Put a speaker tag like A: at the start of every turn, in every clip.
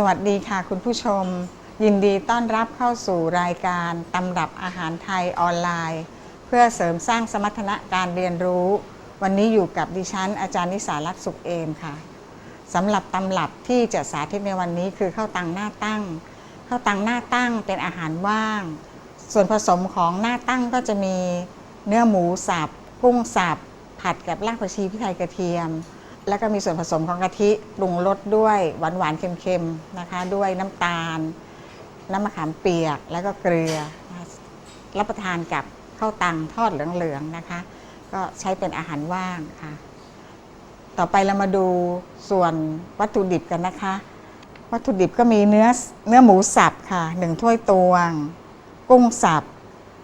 A: สวัสดีค่ะคุณผู้ชม ยินดีต้อนรับเข้าสู่รายการตำรับอาหารไทยออนไลน์ เพื่อเสริมสร้างสมรรถนะการเรียนรู้ วันนี้อยู่กับดิฉัน อาจารย์นิสารักษ์สุขเอมค่ะสำหรับตำรับที่จะสาธิตในวันนี้คือข้าวตังหน้าตั้งข้าวตังหน้าตั้งเป็นอาหารว่าง ส่วนผสมของหน้าตั้งก็จะมีเนื้อหมูสับกุ้งสับผัดกับรากผักชีพริกไทยกระเทียม แล้วก็มีส่วนผสมของกะทิปรุงรสด้วยหวานหวานเค็มๆนะคะ ด้วยน้ำตาล น้ำมะขามเปียกแล้วก็เกลือ รับประทานกับข้าวตังทอดเหลืองๆนะคะ ก็ใช้เป็นอาหารว่างค่ะ ต่อไปเรามาดูส่วนวัตถุดิบกันนะคะ วัตถุดิบก็มีเนื้อเนื้อหมูสับค่ะหนึ่งถ้วยตวง กุ้งสับ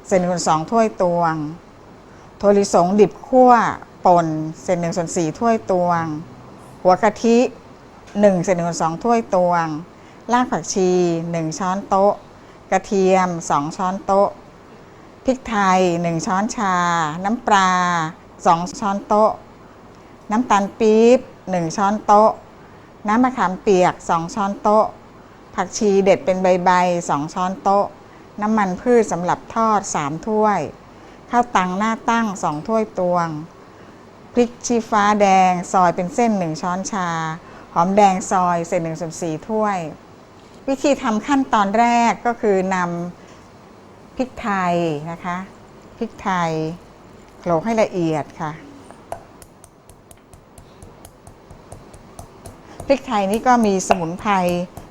A: เศษหนึ่งส่วนสองถ้วยตวงถั่วลิสงดิบคั่ว ป่นเศษหนึ่งส่วนสี่ถ้วยตวง หัวกะทิหนึ่งเศษหนึ่งส่วนสองถ้วยตวง รากผักชีหนึ่งช้อนโต๊ะ กระเทียมสองช้อนโต๊ะ พริกไทยหนึ่งช้อนชา น้ำปลาสองช้อนโต๊ะ น้ำตาลปี๊บหนึ่งช้อนโต๊ะ น้ำมะขามเปียกสองช้อนโต๊ะ ผักชีเด็ดเป็นใบๆสองช้อนโต๊ะ น้ำมันพืชสำหรับทอดสามถ้วย ข้าวตังหน้าตั้งสองถ้วยตวง พริกชี้ฟ้าแดง ซอยเป็นเส้นหนึ่งช้อนชา หอมแดงซอยเศษหนึ่งส่วนสี่ถ้วย วิธีทำขั้นตอนแรกก็คือนำพริกไทยนะคะพริกไทยโขลกให้ละเอียดค่ะพริกไทยนี่ก็มีสมุนไพร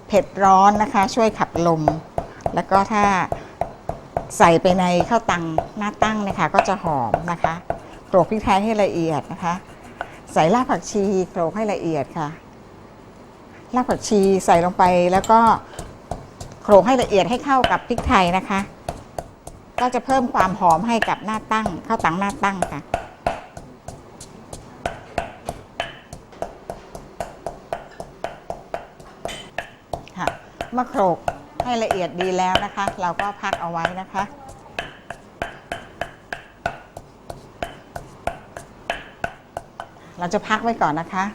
A: เผ็ดร้อนนะคะ ช่วยขับลม แล้วก็ถ้าใส่ไปในข้าวตังหน้าตั้งนะคะก็จะหอมนะคะ โขลกพริกไทยให้ละเอียดนะคะ ใส่รากผักชีโขลกให้ละเอียดค่ะรากผักชีใส่ลงไปแล้วก็โขลกให้ละเอียดให้เข้ากับพริกไทยนะคะ ก็จะเพิ่มความหอมให้กับหน้าตั้งข้าวตังหน้าตั้งค่ะค่ะเมื่อโขลกให้ละเอียดดีแล้วนะคะ เราก็พักเอาไว้นะคะ เราจะพักไว้ก่อนนะคะ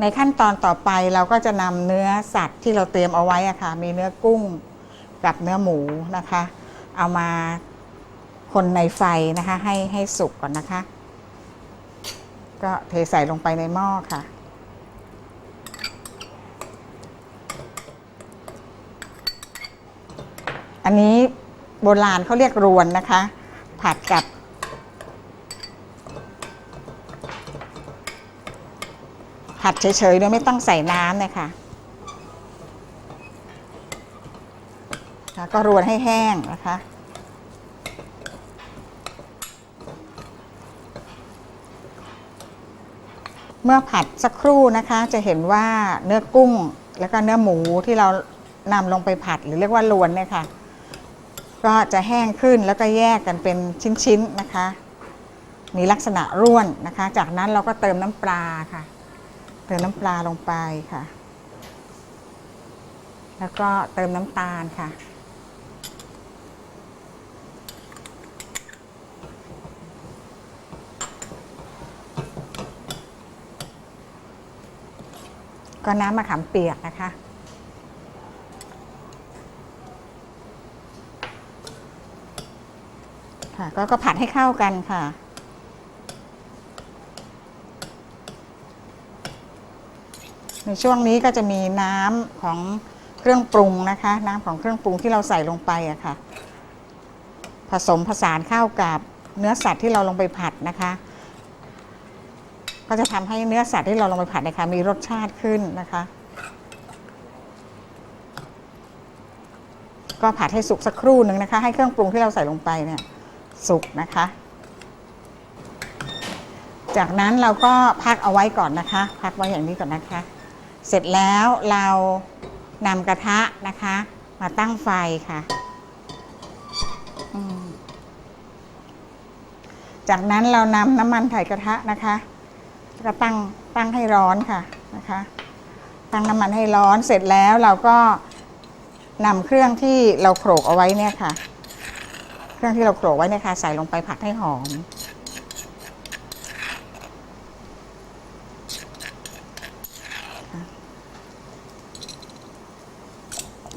A: ในขั้นตอนต่อไปเราก็จะนำเนื้อสัตว์ที่เราเตรียมเอาไว้อะค่ะ มีเนื้อกุ้งกับเนื้อหมูนะคะ เอามาคนในไฟนะคะ ให้ให้สุกก่อนนะคะ ก็เทใส่ลงไปในหม้อค่ะอันนี้โบราณเขาเรียกรวนนะคะ ผัดกับ ผัดเฉยๆโดยไม่ต้องใส่น้ำเลยค่ะแล้วก็รวนให้แห้งนะคะ เมื่อผัดสักครู่นะคะจะเห็นว่าเนื้อกุ้งแล้วก็เนื้อหมูที่เรานำลงไปผัดหรือเรียกว่าลวนเนี่ยค่ะ ก็จะแห้งขึ้นแล้วก็แยกกันเป็นชิ้นๆนะคะ มีลักษณะร่วนนะคะ จากนั้นเราก็เติมน้ำปลาค่ะ เติมน้ำปลาลงไปค่ะ แล้วก็เติมน้ำตาลค่ะ ก็น้ำมะขามเปียกนะคะค่ะก็ก็ผัดให้เข้ากันค่ะ ในช่วงนี้ก็จะมีน้ำของเครื่องปรุงนะคะ น้ำของเครื่องปรุงที่เราใส่ลงไปอะค่ะ ผสมผสานเข้ากับเนื้อสัตว์ที่เราลงไปผัดนะคะ ก็จะทำให้เนื้อสัตว์ที่เราลงไปผัดนะคะมีรสชาติขึ้นนะคะ ก็ผัดให้สุกสักครู่หนึ่งนะคะ ให้เครื่องปรุงที่เราใส่ลงไปเนี่ยสุกนะคะ จากนั้นเราก็พักเอาไว้ก่อนนะคะ พักไว้อย่างนี้ก่อนนะคะ เสร็จแล้วเรานำกระทะนะคะ มาตั้งไฟค่ะ จากนั้นเรานำน้ำมันใส่กระทะนะคะก็ตั้งตั้งให้ร้อนค่ะนะคะ ตั้งน้ำมันให้ร้อนเสร็จแล้วเราก็นำเครื่องที่เราโขลกเอาไว้เนี่ยค่ะ เครื่องที่เราโขลกไว้เนี่ยค่ะ ใส่ลงไปผัดให้หอม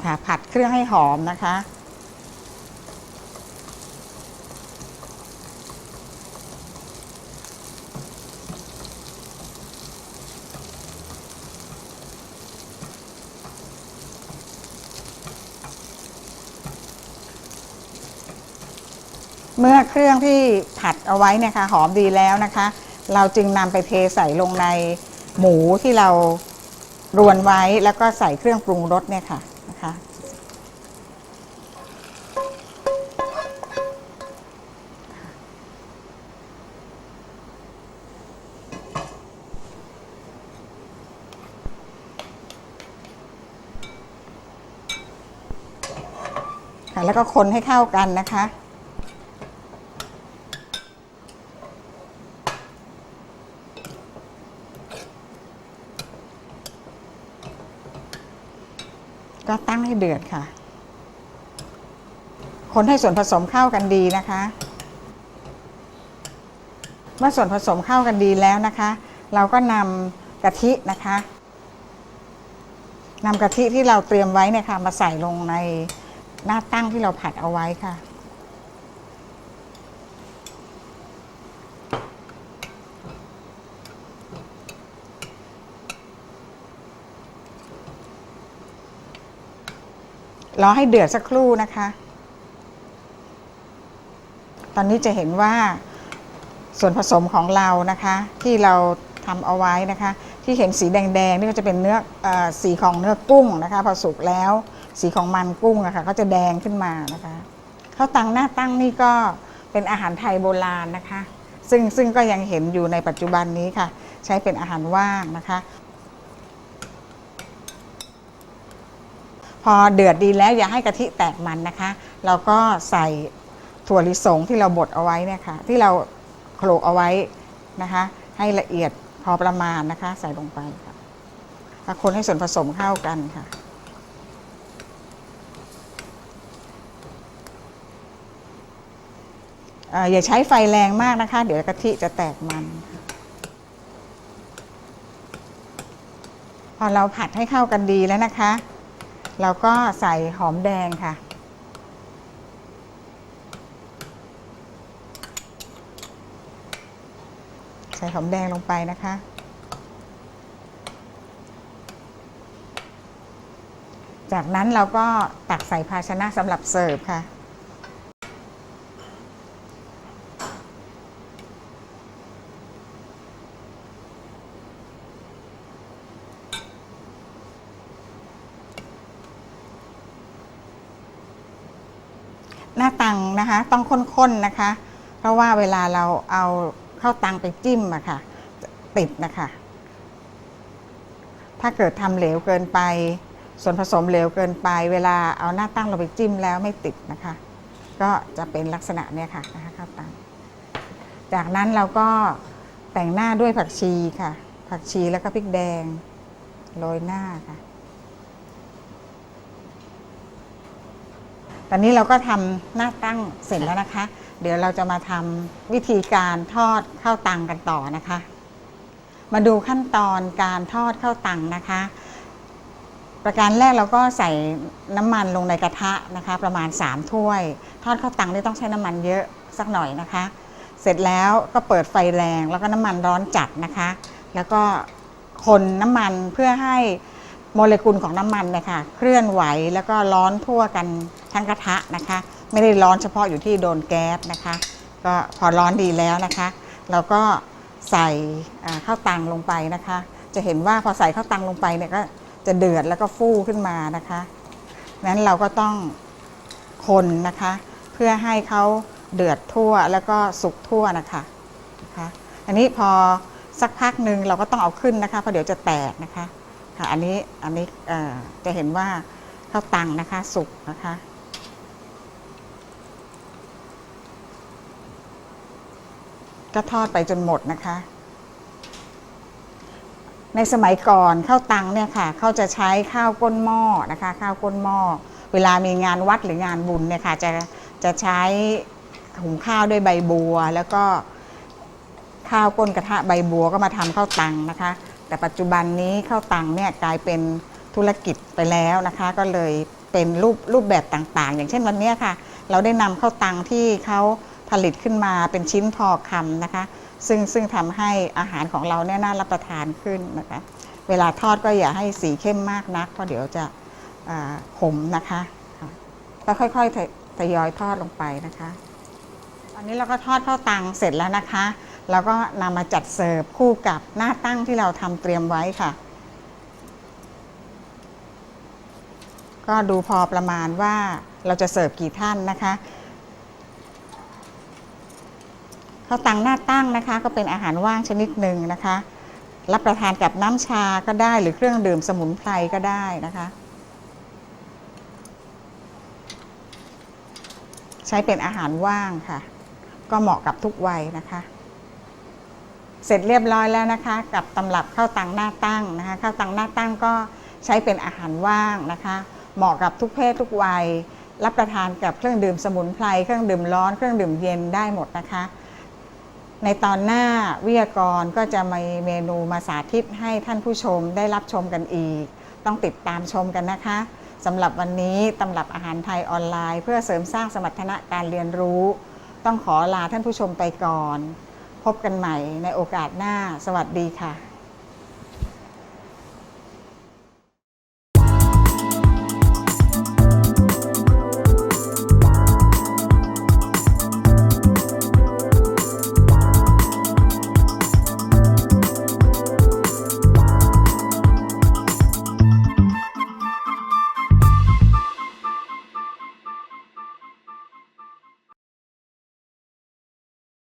A: ค่ะผัดเครื่องให้หอมนะคะ เมื่อเครื่องที่ผัดเอาไว้นี่ยค่ะหอมดีแล้วนะคะ เราจึงนำไปเทใส่ลงในหมูที่เรารวนไว้แล้วก็ใส่เครื่องปรุงรสเนี่ยค่ะ คะค่ะ แล้วก็คนให้เข้ากันนะคะ ก็ตั้งให้เดือดค่ะ คนให้ส่วนผสมเข้ากันดีนะคะ เมื่อส่วนผสมเข้ากันดีแล้วนะคะ เราก็นำกะทินะคะนำกะทิที่เราเตรียมไว้เนี่ยค่ะมาใส่ลงใน หน้าตั้งที่เราผัดเอาไว้ค่ะ รอให้เดือดสักครู่นะคะ ตอนนี้จะเห็นว่าส่วนผสมของเรานะคะ ที่เราทำเอาไว้นะคะ ที่เห็นสีแดงๆนี่ก็จะเป็นเนื้อเออสีของเนื้อกุ้งนะคะ พอสุกแล้ว สีของมันกุ้งอะค่ะก็จะแดงขึ้นมานะคะข้าวตังหน้าตั้งนี่ก็เป็นอาหารไทยโบราณนะคะ ซึ่งซึ่งก็ยังเห็นอยู่ในปัจจุบันนี้ค่ะ ใช้เป็นอาหารว่างนะคะ พอเดือดดีแล้วอย่าให้กะทิแตกมันนะคะ เราก็ใส่ถั่วลิสงที่เราบดเอาไว้เนี่ยค่ะ ที่เราโขลกเอาไว้นะคะ ให้ละเอียดพอประมาณนะคะ ใส่ลงไปค่ะคนให้ส่วนผสมเข้ากันค่ะ อย่าใช้ไฟแรงมากนะคะ เดี๋ยวกะทิจะแตกมัน พอเราผัดให้เข้ากันดีแล้วนะคะ เราก็ใส่หอมแดงค่ะ ใส่หอมแดงลงไปนะคะจากนั้นเราก็ตักใส่ภาชนะสำหรับเสิร์ฟค่ะ หน้าตังนะคะ ต้องข้นๆนะคะ เพราะว่าเวลาเราเอาเข้าวตังไปจิ้มอะค่ะ ติดนะคะ ถ้าเกิดทำเหลวเกินไป ส่วนผสมเหลวเกินไป เวลาเอาหน้าตั้งเราไปจิ้มแล้วไม่ติดนะคะ ก็จะเป็นลักษณะเนี้ยค่ะนะคะข้าวตังจากนั้นเราก็แต่งหน้าด้วยผักชีค่ะ ผักชีแล้วก็พริกแดงโรยหน้าค่ะ ตอนนี้เราก็ทำหน้าตั้งเสร็จแล้วนะคะ เดี๋ยวเราจะมาทำวิธีการทอดข้าวตังกันต่อนะคะ มาดูขั้นตอนการทอดข้าวตังนะคะ ประการแรกเราก็ใส่น้ำมันลงในกระทะนะคะ ประมาณ 3 ถ้วย ทอดข้าวตังนี่ต้องใช้น้ำมันเยอะสักหน่อยนะคะ เสร็จแล้วก็เปิดไฟแรงแล้วก็น้ำมันร้อนจัดนะคะ แล้วก็คนน้ำมันเพื่อให้ โมเลกุลของน้ำมันนี่ยค่ะเคลื่อนไหวแล้วก็ร้อนทั่วกันทั้งกระทะนะคะ ไม่ได้ร้อนเฉพาะอยู่ที่โดนแก๊สนะคะ ก็พอร้อนดีแล้วนะคะ เราก็ใส่ข้าวตังลงไปนะคะ จะเห็นว่าพอใส่ข้าวตังลงไปเนี่ยก็จะเดือดแล้วก็ฟูขึ้นมานะคะนั้นเราก็ต้องคนนะคะ เพื่อให้เขาเดือดทั่วแล้วก็สุกทั่วนะคะนะคะ อันนี้พอสักพักหนึ่งเราก็ต้องเอาขึ้นนะคะเพราะเดี๋ยวจะแตกนะคะ ค่ะอันนี้อันนี้จะเห็นว่าข้าวตังนะคะสุกนะคะก็ทอดไปจนหมดนะคะ ในสมัยก่อนข้าวตังเนี่ยค่ะเขาจะใช้ข้าวก้นหม้อนะคะข้าวก้นหม้อเวลามีงานวัดหรืองานบุญเนี่ยค่ะจะจะใช้หุงข้าวด้วยใบบัว แล้วก็ข้าวก้นกระทะใบบัวก็มาทำข้าวตังนะคะ แต่ปัจจุบันนี้ข้าวตังเนี่ยกลายเป็นธุรกิจไปแล้วนะคะ ก็เลยเป็นรูปรูปแบบต่างๆ อย่างเช่นวันนี้ค่ะ เราได้นำข้าวตังที่เขาผลิตขึ้นมาเป็นชิ้นพอคำนะคะ ซึ่งซึ่งทำให้อาหารของเราเนี่ยน่ารับประทานขึ้นนะคะ เวลาทอดก็อย่าให้สีเข้มมากนัก เพราะเดี๋ยวจะขมนะคะ ก็ค่อยๆทยทยอยทอดลงไปนะคะ ตอนนี้เราก็ทอดข้าวตังเสร็จแล้วนะคะ แล้วก็นำมาจัดเสิร์ฟคู่กับหน้าตั้งที่เราทำเตรียมไว้ค่ะ ก็ดูพอประมาณว่าเราจะเสิร์ฟกี่ท่านนะคะข้าวตังหน้าตั้งนะคะ ก็เป็นอาหารว่างชนิดหนึ่งนะคะ รับประทานกับน้ำชาก็ได้หรือเครื่องดื่มสมุนไพรก็ได้นะคะ ใช้เป็นอาหารว่างค่ะ ก็เหมาะกับทุกวัยนะคะ เสร็จเรียบร้อยแล้วนะคะ กับตำรับข้าวตังหน้าตั้งนะคะข้าวตังหน้าตั้งก็ใช้เป็นอาหารว่างนะคะ เหมาะกับทุกเพศทุกวัย รับประทานกับเครื่องดื่มสมุนไพรเครื่องดื่มร้อนเครื่องดื่มเย็นได้หมดนะคะ ในตอนหน้าวิทยากรก็จะมีเมนูมาสาธิตให้ท่านผู้ชมได้รับชมกันอีก ต้องติดตามชมกันนะคะสำหรับวันนี้ตำรับอาหารไทยออนไลน์ เพื่อเสริมสร้างสมรรถนะการเรียนรู้ ต้องขอลาท่านผู้ชมไปก่อน พบกันใหม่ในโอกาสหน้า สวัสดีค่ะ